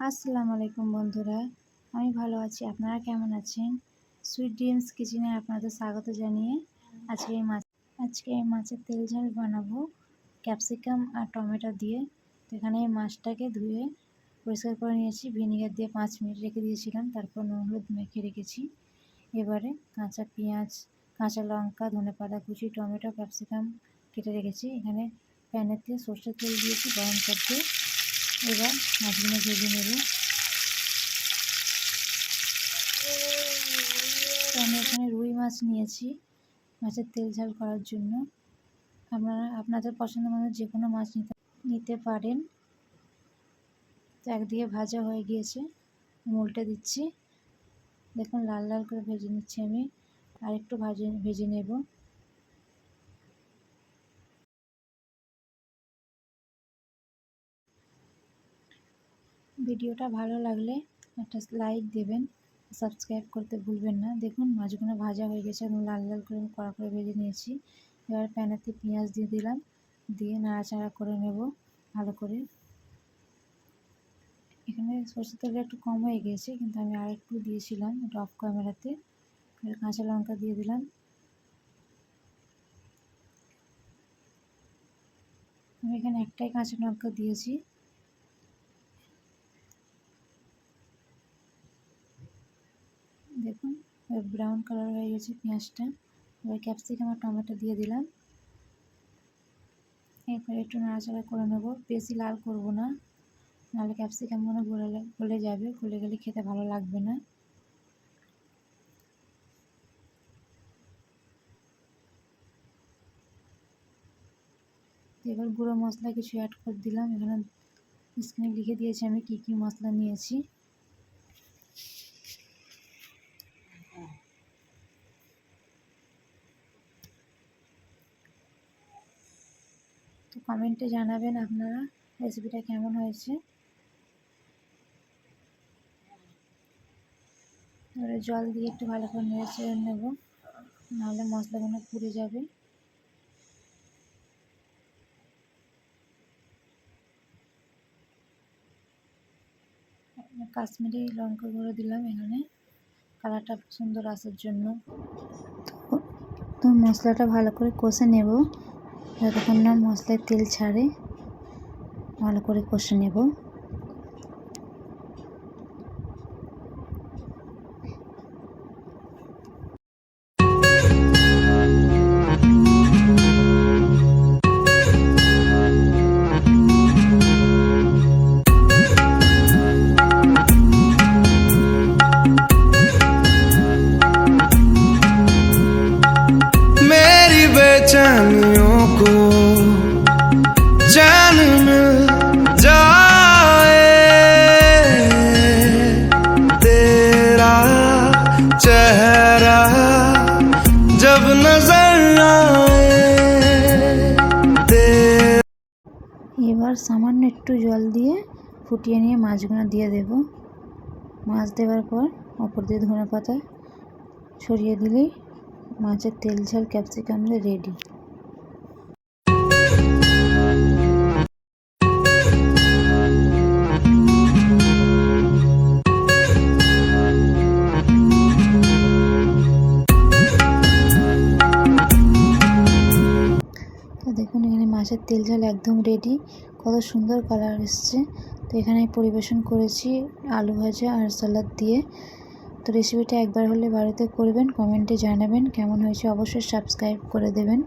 আসসালামু আলাইকুম বন্ধুরা, আমি ভালো আছি। আপনারা কেমন আছেন? সুইট ড্রিমস কিচেনে আপনাদের স্বাগত জানিয়ে আজকে এই মাছ আজকে এই মাছের তেল ঝাল বানাবো। ক্যাপসিকাম আর টমেটো দিয়ে। তো এখানে এই মাছটাকে ধুয়ে পরিষ্কার করে নিয়েছি। ভিনিগার দিয়ে পাঁচ মিনিট রেখে দিয়েছিলাম। তারপর নুন হলুদ মেখে রেখেছি। এবারে কাঁচা পেঁয়াজ, কাঁচা লঙ্কা, ধনে পাতা কুচি, টমেটো, ক্যাপসিকাম কেটে রেখেছি। এখানে প্যানের দিয়ে সর্ষের তেল দিয়েছি, গরম করতে। এবার মাছগুলো ভেজে নেব। তো আমি এখানে রুই মাছ নিয়েছি মাছের তেল ঝাল করার জন্য। আপনারা, আপনাদের পছন্দ মতো যে কোনো মাছ নিতে নিতে পারেন। তো একদিকে ভাজা হয়ে গিয়েছে উল্টে দিচ্ছি। দেখুন লাল লাল করে ভেজে নিচ্ছি আমি। আর একটু ভাজে, ভেজে নেব। ভিডিওটা ভালো লাগলে একটা লাইক দেবেন, সাবস্ক্রাইব করতে ভুলবেন না। দেখুন, মাছগুলো ভাজা হয়ে গেছে এবং লাল লাল করে কড়া করে ভেজে নিয়েছি। এবার প্যানেতে পেঁয়াজ দিয়ে দিলাম, দিয়ে নাড়াচাড়া করে নেব ভালো করে। এখানে সরষের তেলটা একটু কম হয়ে গিয়েছে কিন্তু আমি আর একটু দিয়েছিলাম এটা অফ ক্যামেরাতে কাঁচা লঙ্কা দিয়ে দিলাম। আমি এখানে একটাই কাঁচা লঙ্কা দিয়েছি। দেখুন ব্রাউন কালার হয়ে গেছে পেঁয়াজটা। এবার ক্যাপসিকাম আর টমেটো দিয়ে দিলাম। এরপর একটু নাড়াচাড়া করে নেব। বেশি লাল করব না। নাহলে ক্যাপসিকামগুলো গলে গলে যাবে। গলে গেলে খেতে ভালো লাগবে না। এবার গুঁড়ো মশলা কিছু অ্যাড করে দিলাম। এখানে স্ক্রিনে লিখে দিয়েছি আমি কী কী মশলা নিয়েছি। তো কমেন্টে জানাবেন আপনারা রেসিপিটা কেমন হয়েছে। এবারে জল দিয়ে একটু ভালো করে চেড়ে নেব, নাহলে মশলাগুলো পুড়ে যাবে। কাশ্মীরি লঙ্কা গুঁড়ো দিলাম এখানে, কালারটা সুন্দর আসার জন্য। তো মশলাটা ভালো করে কষে নেব। যতক্ষণ না মশলার তেল ছাড়ে ভালো করে কষে নেব। time এবার সামান্য একটু জল দিয়ে ফুটিয়ে নিয়ে মাছগুলো দিয়ে দেব। মাছ দেওয়ার পর অপর দিয়ে ধনে পাতা ছড়িয়ে দিলেই মাছের তেল ঝাল ক্যাপসিকাম রেডি। দেখুন, এখানে মাছের তেল ঝাল একদম রেডি কত সুন্দর কালার এসছে। তো এখানে পরিবেশন করেছি আলু ভাজা আর সালাদ দিয়ে। তো রেসিপিটা একবার হলে বাড়িতে করবেন কমেন্টে জানাবেন। কেমন হয়েছে অবশ্যই সাবস্ক্রাইব করে দেবেন।